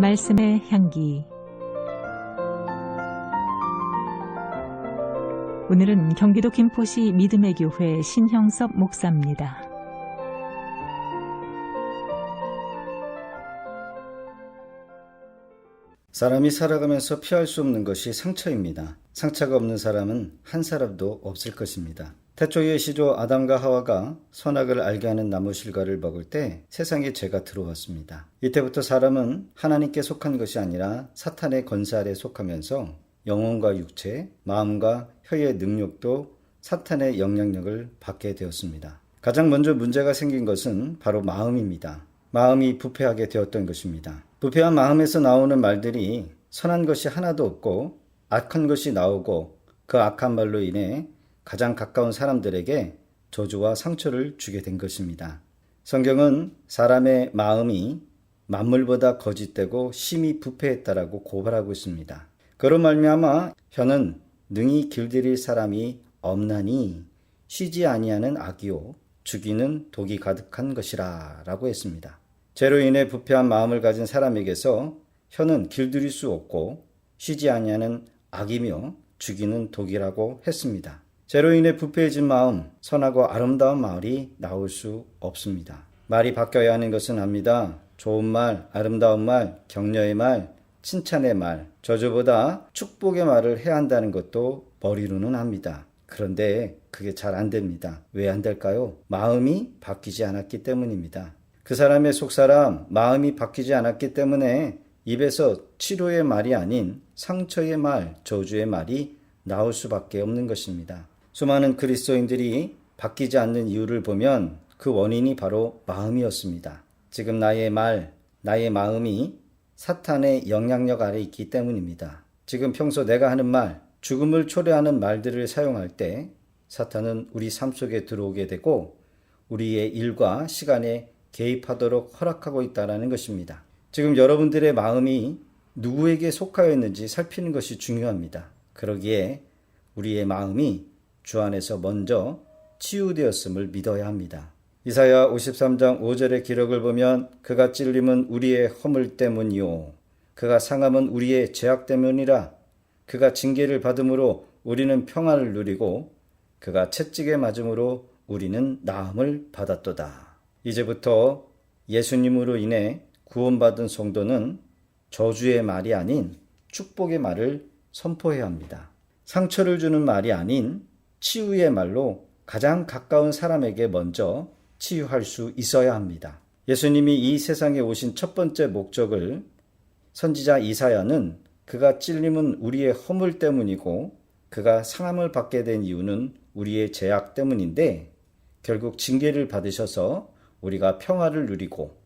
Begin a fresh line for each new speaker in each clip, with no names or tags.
말씀의 향기 오늘은 경기도 김포시 믿음의 교회 신형섭 목사입니다.
사람이 살아가면서 피할 수 없는 것이 상처입니다. 상처가 없는 사람은 한 사람도 없을 것입니다. 태초의 시조 아담과 하와가 선악을 알게 하는 나무 실과를 먹을 때 세상에 죄가 들어왔습니다. 이때부터 사람은 하나님께 속한 것이 아니라 사탄의 권세 아래 속하면서 영혼과 육체, 마음과 혀의 능력도 사탄의 영향력을 받게 되었습니다. 가장 먼저 문제가 생긴 것은 바로 마음입니다. 마음이 부패하게 되었던 것입니다. 부패한 마음에서 나오는 말들이 선한 것이 하나도 없고 악한 것이 나오고 그 악한 말로 인해 가장 가까운 사람들에게 저주와 상처를 주게 된 것입니다. 성경은 사람의 마음이 만물보다 거짓되고 심히 부패했다라고 고발하고 있습니다. 그로 말미암아 혀는 능히 길들일 사람이 없나니 쉬지 아니하는 악이요 죽이는 독이 가득한 것이라라고 했습니다. 죄로 인해 부패한 마음을 가진 사람에게서 혀는 길들일 수 없고 쉬지 아니하는 악이며 죽이는 독이라고 했습니다. 죄로 인해 부패해진 마음, 선하고 아름다운 말이 나올 수 없습니다. 말이 바뀌어야 하는 것은 압니다. 좋은 말, 아름다운 말, 격려의 말, 칭찬의 말, 저주보다 축복의 말을 해야 한다는 것도 머리로는 합니다. 그런데 그게 잘 안 됩니다. 왜 안 될까요? 마음이 바뀌지 않았기 때문입니다. 그 사람의 속사람, 마음이 바뀌지 않았기 때문에 입에서 치료의 말이 아닌 상처의 말, 저주의 말이 나올 수밖에 없는 것입니다. 수많은 그리스도인들이 바뀌지 않는 이유를 보면 그 원인이 바로 마음이었습니다. 지금 나의 말, 나의 마음이 사탄의 영향력 아래 있기 때문입니다. 지금 평소 내가 하는 말, 죽음을 초래하는 말들을 사용할 때 사탄은 우리 삶 속에 들어오게 되고 우리의 일과 시간에 개입하도록 허락하고 있다는 것입니다. 지금 여러분들의 마음이 누구에게 속하여 있는지 살피는 것이 중요합니다. 그러기에 우리의 마음이 주 안에서 먼저 치유되었음을 믿어야 합니다. 이사야 53장 5절의 기록을 보면 그가 찔림은 우리의 허물 때문이요 그가 상함은 우리의 죄악 때문이라 그가 징계를 받음으로 우리는 평안을 누리고 그가 채찍에 맞음으로 우리는 나음을 받았도다. 이제부터 예수님으로 인해 구원받은 성도는 저주의 말이 아닌 축복의 말을 선포해야 합니다. 상처를 주는 말이 아닌 치유의 말로 가장 가까운 사람에게 먼저 치유할 수 있어야 합니다. 예수님이 이 세상에 오신 첫 번째 목적을 선지자 이사야는 그가 찔림은 우리의 허물 때문이고 그가 상함을 받게 된 이유는 우리의 죄악 때문인데 결국 징계를 받으셔서 우리가 평화를 누리고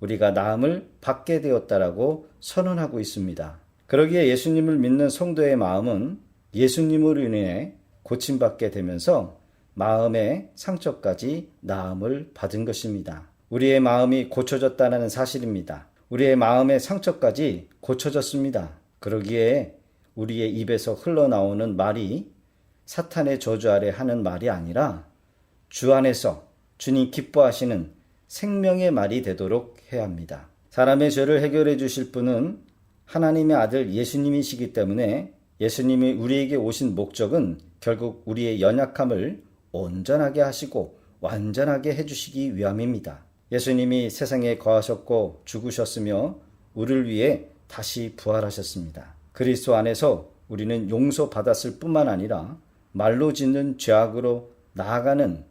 우리가 나음을 받게 되었다라고 선언하고 있습니다. 그러기에 예수님을 믿는 성도의 마음은 예수님으로 인해 고침받게 되면서 마음의 상처까지 나음을 받은 것입니다. 우리의 마음이 고쳐졌다는 사실입니다. 우리의 마음의 상처까지 고쳐졌습니다. 그러기에 우리의 입에서 흘러나오는 말이 사탄의 저주 아래 하는 말이 아니라 주 안에서 주님 기뻐하시는 생명의 말이 되도록 해야 합니다. 사람의 죄를 해결해 주실 분은 하나님의 아들 예수님이시기 때문에 예수님이 우리에게 오신 목적은 결국 우리의 연약함을 온전하게 하시고 완전하게 해주시기 위함입니다. 예수님이 세상에 거하셨고 죽으셨으며 우리를 위해 다시 부활하셨습니다. 그리스도 안에서 우리는 용서받았을 뿐만 아니라 말로 짓는 죄악으로 나아가는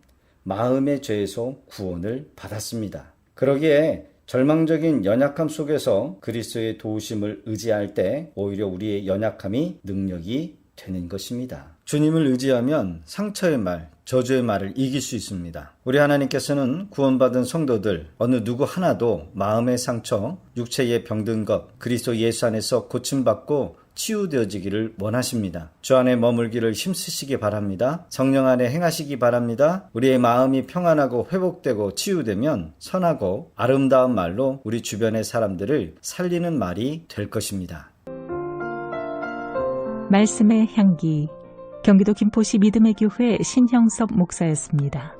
마음의 죄에서 구원을 받았습니다. 그러기에 절망적인 연약함 속에서 그리스도의 도우심을 의지할 때 오히려 우리의 연약함이 능력이 되는 것입니다. 주님을 의지하면 상처의 말, 저주의 말을 이길 수 있습니다. 우리 하나님께서는 구원받은 성도들 어느 누구 하나도 마음의 상처, 육체의 병든 것, 그리스도 예수 안에서 고침받고 치유되어지기를 원하십니다. 주 안에 머물기를 힘쓰시기 바랍니다. 성령 안에 행하시기 바랍니다. 우리의 마음이 평안하고 회복되고 치유되면 선하고 아름다운 말로 우리 주변의 사람들을 살리는 말이 될 것입니다.
말씀의 향기 경기도 김포시 믿음의 교회 신형섭 목사였습니다.